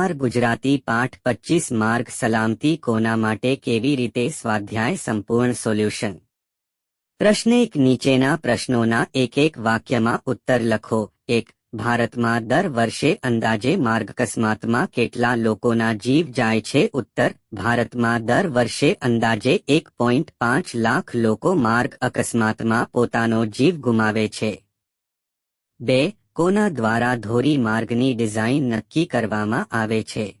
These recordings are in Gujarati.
બહાર ગુજરાતી પાઠ પચીસ માર્ગ સલામતી કોના માટે કેવી રીતે સ્વાધ્યાય સંપૂર્ણ સોલ્યુશન? પ્રશ્ન એક, નીચેના પ્રશ્નોના એક એક વાક્યમાં ઉત્તર લખો. એક, ભારતમાં દર વર્ષે અંદાજે માર્ગ અકસ્માતમાં કેટલા લોકોના જીવ જાય છે? ઉત્તર, ભારતમાં દર વર્ષે અંદાજે એક પોઈન્ટ પાંચ લાખ લોકો માર્ગ અકસ્માતમાં પોતાનો જીવ ગુમાવે છે. બે કોના દ્વારા ધોરી માર્ગની ડિઝાઇન નક્કી કરવામાં આવે છે.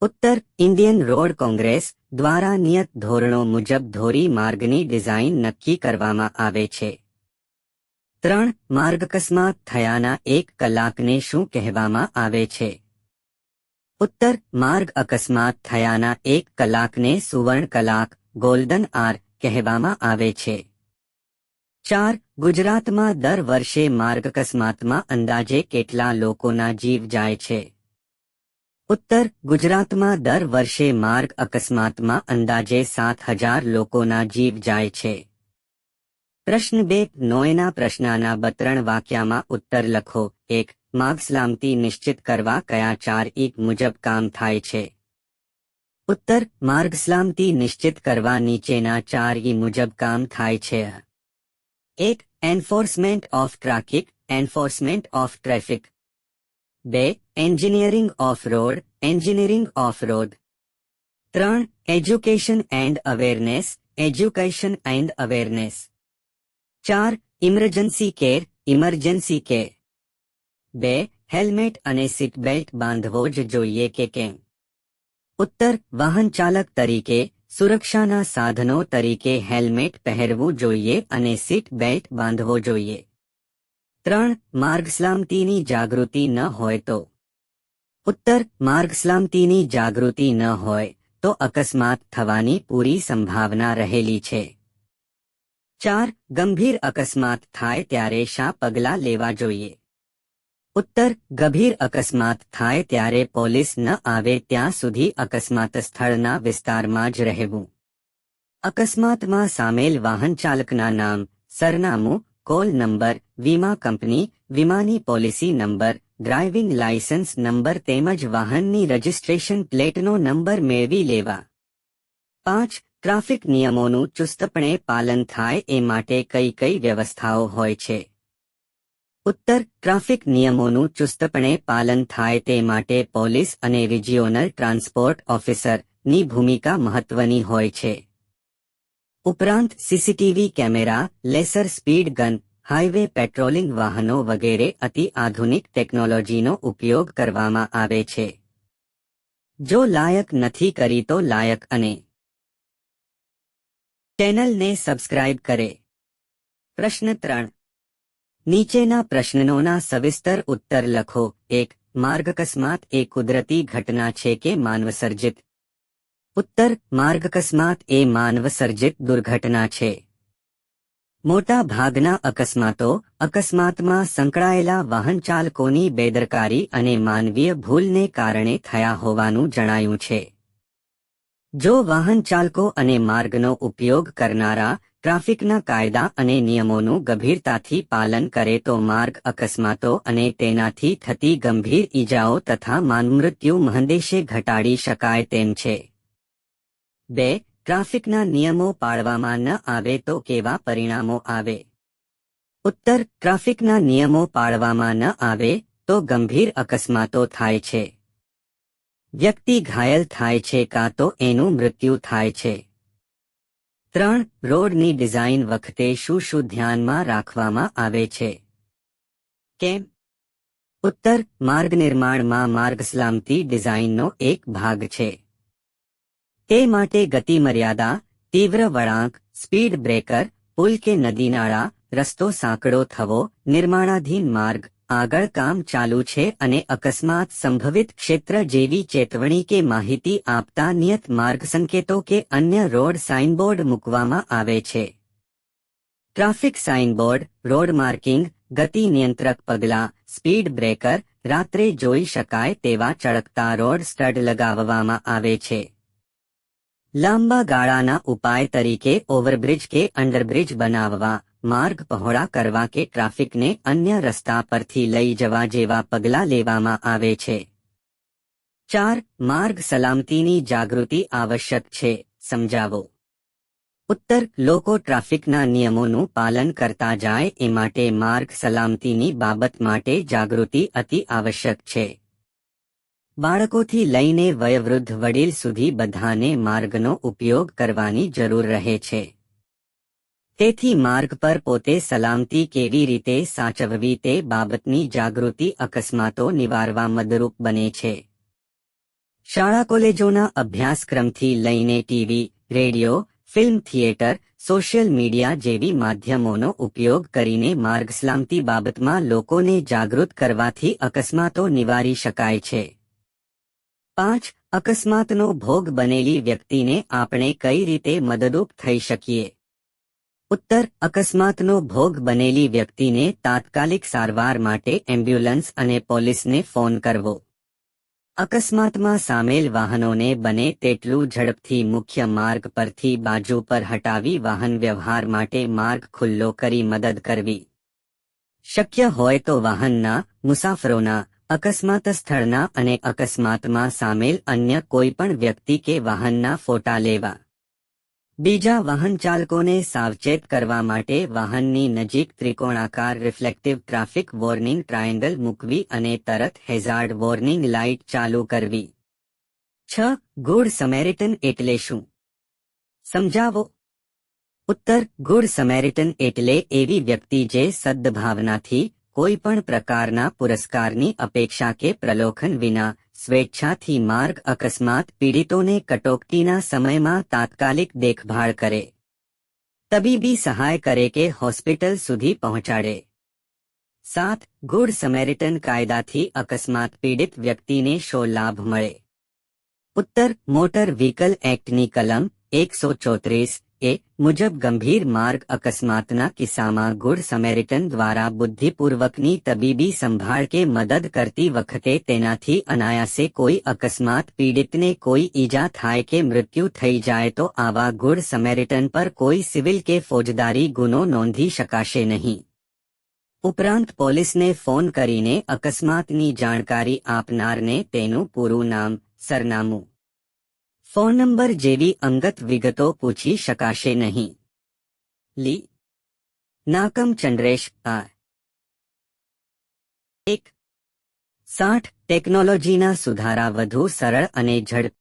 ઉત્તર ઇન્ડિયન રોડ કોંગ્રેસ દ્વારા નિયત ધોરણો મુજબ ધોરી માર્ગની ડિઝાઇન નક્કી કરવામાં આવે છે. ત્રણ માર્ગ અકસ્માત થયાના એક કલાકને શું કહેવામાં આવે છે? ઉત્તર માર્ગ અકસ્માત થયાના એક કલાકને સુવર્ણ કલાક, ગોલ્ડન આર કહેવામાં આવે છે. ચાર, ગુજરાતમાં દર વર્ષે માર્ગ અકસ્માતમાં અંદાજે કેટલા લોકોના જીવ જાય છે? ઉત્તર, ગુજરાતમાં દર વર્ષે માર્ગ અકસ્માતમાં અંદાજે સાત હજાર લોકોના જીવ જાય છે. પ્રશ્ન બે નોયના પ્રશ્નના બત્રણ વાક્યામાં ઉત્તર લખો. એક, માર્ગ સલામતી નિશ્ચિત કરવા કયા ચાર ઈક મુજબ કામ થાય છે? ઉત્તર, માર્ગ સલામતી નિશ્ચિત કરવા નીચેના ચાર ઈ મુજબ કામ થાય છે. એક enforcement of traffic enforcement of traffic બે engineering of road engineering of road ત્રણ education and awareness education and awareness ચાર ઇમરજન્સી કેર ઇમરજન્સી કેર બે હેલ્મેટ અને સીટ બેલ્ટ બાંધવો જ જોઈએ કે કેમ ઉત્તર વાહન ચાલક તરીકે સુરક્ષાના સાધનો તરીકે હેલ્મેટ પહેરવું જોઈએ અને સીટ બેલ્ટ બાંધવો જોઈએ. ત્રણ, માર્ગ સલામતીની જાગૃતિ ન હોય તો. ઉત્તર, માર્ગ સલામતીની જાગૃતિ ન હોય તો અકસ્માત થવાની પૂરી સંભાવના રહેલી છે. ચાર, ગંભીર અકસ્માત થાય ત્યારે શા પગલાં લેવા જોઈએ? ઉત્તર, ગંભીર અકસ્માત થાય ત્યારે પોલીસ ન આવે ત્યાં સુધી અકસ્માત સ્થળના વિસ્તારમાં જ રહેવું. અકસ્માતમાં સામેલ વાહન ચાલકના નામ, સરનામું, કોલ નંબર, વીમા કંપની, વીમાની policy number, driving licence number તેમજ વાહનની રજિસ્ટ્રેશન પ્લેટનો નંબર મેળવી લેવા. પાંચ, ટ્રાફિક નિયમોનું ચુસ્તપણે પાલન થાય એ માટે કઈ કઈ વ્યવસ્થાઓ હોય છે? ઉત્તર ટ્રાફિક નિયમોનું ચુસ્તપણે પાલન થાય તે માટે પોલીસ અને રિજિયોનલ ટ્રાન્સપોર્ટ ઓફિસરની ભૂમિકા મહત્વની હોય છે. ઉપરાંત CCTV camera, laser speed gun, highway patrolling વાહનો વગેરે અતિ આધુનિક ટેકનોલોજીનો ઉપયોગ કરવામાં આવે છે. જો લાયક નથી કરી તો લાયક અને ચેનલને સબસ્ક્રાઇબ કરે. પ્રશ્ન ત્રણ. નીચેના પ્રશ્નોના સવિસ્તર ઉત્તર લખો. એક માર્ગ અકસ્માત એ કુદરતી ઘટના છે કે માનવસર્જિત? ઉત્તર માર્ગ અકસ્માત એ માનવસર્જિત દુર્ઘટના છે. મોટા ભાગના અકસ્માતો, અકસ્માતમાં સંકળાયેલા વાહન ચાલકોની બેદરકારી અને માનવીય ભૂલને કારણે થયા હોવાનું જણાયું છે. જો વાહન ચાલકો અને માર્ગનો ઉપયોગ કરનારા ટ્રાફિકના કાયદા અને નિયમોનું ગંભીરતાથી પાલન કરે તો માર્ગ અકસ્માતો અને તેનાથી થતી ગંભીર ઈજાઓ તથા માનમૃત્યુ મહંદેશે ઘટાડી શકાય તેમ છે. બે, ટ્રાફિકના નિયમો પાળવામાં ન આવે તો કેવા પરિણામો આવે? ઉત્તર, ટ્રાફિકના નિયમો પાળવામાં ન આવે તો ગંભીર અકસ્માતો થાય છે. વ્યક્તિ ઘાયલ થાય છે કાં તો એનું મૃત્યુ થાય છે. ત્રણ રોડની ડિઝાઇન વખતે શું શું ધ્યાનમાં રાખવામાં આવે છે? કેમ ઉત્તર માર્ગ નિર્માણમાં માર્ગ સલામતી ડિઝાઇનનો એક ભાગ છે. તે માટે ગતિ મર્યાદા તીવ્ર વળાંક, સ્પીડ બ્રેકર, પુલ કે નદી નાળા રસ્તો સાંકડો થવો, નિર્માણાધીન માર્ગ આગળ કામ ચાલુ છે અને અકસ્માત સંભવિત ક્ષેત્ર જેવી ચેતવણી કે માહિતી આપતા નિયત માર્ગ સંકેતો કે અન્ય રોડ સાઇનબોર્ડ મૂકવામાં આવે છે. ટ્રાફિક સાઇનબોર્ડ, રોડ માર્કિંગ, ગતિ નિયંત્રક પગલાં, સ્પીડ બ્રેકર, રાત્રે જોઈ શકાય તેવા ચળકતા રોડ સ્ટડ લગાવવામાં આવે છે. લાંબા ગાળાના ઉપાય તરીકે ઓવરબ્રિજ કે અંડરબ્રિજ બનાવવા માર્ગ પહોળા કરવા કે ટ્રાફિકને અન્ય રસ્તા પરથી લઈ જવા જેવા પગલાં લેવામાં આવે છે. ચાર, માર્ગ સલામતીની જાગૃતિ આવશ્યક છે, સમજાવો. ઉત્તર, લોકો ટ્રાફિકના નિયમોનું પાલન કરતા જાય એ માટે માર્ગ સલામતીની બાબત માટે જાગૃતિ અતિ આવશ્યક છે. બાળકોથી લઈને વયવૃદ્ધ વડીલ સુધી બધાને માર્ગનો ઉપયોગ કરવાની જરૂર રહે છે. તેથી માર્ગ પર પોતે સલામતી કેવી રીતે સાચવવી તે બાબતની જાગૃતિ અકસ્માતો નિવારવા મદરૂપ બને છે. શાળા કોલેજોના અભ્યાસક્રમથી લઈને TV, radio, film theatre, social media જેવી માધ્યમોનો ઉપયોગ કરીને માર્ગ સલામતી બાબતમાં લોકોને જાગૃત કરવાથી અકસ્માતો નિવારી શકાય છે. પાંચ અકસ્માતનો ભોગ બનેલી વ્યક્તિને આપણે કઈ રીતે મદદરૂપ થઈ શકીએ? ઉત્તર, અકસ્માતનો ભોગ બનેલી વ્યક્તિને તાત્કાલિક સારવાર માટે એમ્બ્યુલન્સ અને પોલીસને ફોન કરવો. અકસ્માતમાં સામેલ વાહનોને બને તેટલું ઝડપથી મુખ્ય માર્ગ પરથી બાજુ પર હટાવી વાહન વ્યવહાર માટે માર્ગ ખુલ્લો કરી મદદ કરવી. શક્ય હોય તો વાહનના, મુસાફરોના, અકસ્માત સ્થળના અને અકસ્માતમાં સામેલ અન્ય કોઈપણ વ્યક્તિ કે વાહનના ફોટા લેવા. બીજા વાહન ચાલકોને સાવચેત કરવા માટે વાહનની નજીક ત્રિકોણાકાર રિફ્લેક્ટિવ ટ્રાફિક વોર્નિંગ ટ્રાયેંગલ મૂકવી અને તરત હેઝાર્ડ વોર્નિંગ લાઇટ ચાલુ કરવી. છ. ગુડ સમેરિટન એટલે શું? સમજાવો. ઉત્તર. ગુડ સમેરિટન એટલે એવી વ્યક્તિ જે સદ્ભાવનાથી કોઈ પણ પ્રકારના પુરસ્કારની અપેક્ષા કે પ્રલોભન વિના સ્વેચ્છાથી માર્ગ અકસ્માત પીડિતોને કટોકટીના સમયમાં તાત્કાલિક દેખભાળ કરે તબીબી સહાય કરે કે હોસ્પિટલ સુધી પહોંચાડે સાત ગુડ સમેરિટન કાયદાથી અકસ્માત પીડિત વ્યક્તિને શો લાભ મળે ઉત્તર મોટર વ્હીકલ એક્ટની કલમ એકસો ચોત્રીસ એ મુજબ ગંભીર માર્ગ અકસ્માતના કિસ્સામાં ગુડ સમેરિટન દ્વારા બુદ્ધિપૂર્વકની તબીબી સંભાળ કે મદદ કરતી વખતે તેનાથી અનાયાસે કોઈ અકસ્માત, પીડિતને કોઈ ઈજા થાય કે મૃત્યુ થઈ જાય તો આવા ગુડ સમેરિટન પર કોઈ સિવિલ કે ફોજદારી ગુનો નોંધી શકાશે નહીં. ઉપરાંત પોલીસને ફોન કરીને અકસ્માતની જાણકારી આપનારને તેનું પૂરું નામ, સરનામું ફોન નંબર જેવી અંગત વિગતો પૂછી શકાશે નહીં. લી. નાકમ ચંદ્રેશ આ. એક. સાઠ ટેકનોલોજીના સુધારા વધુ સરળ અને ઝડપ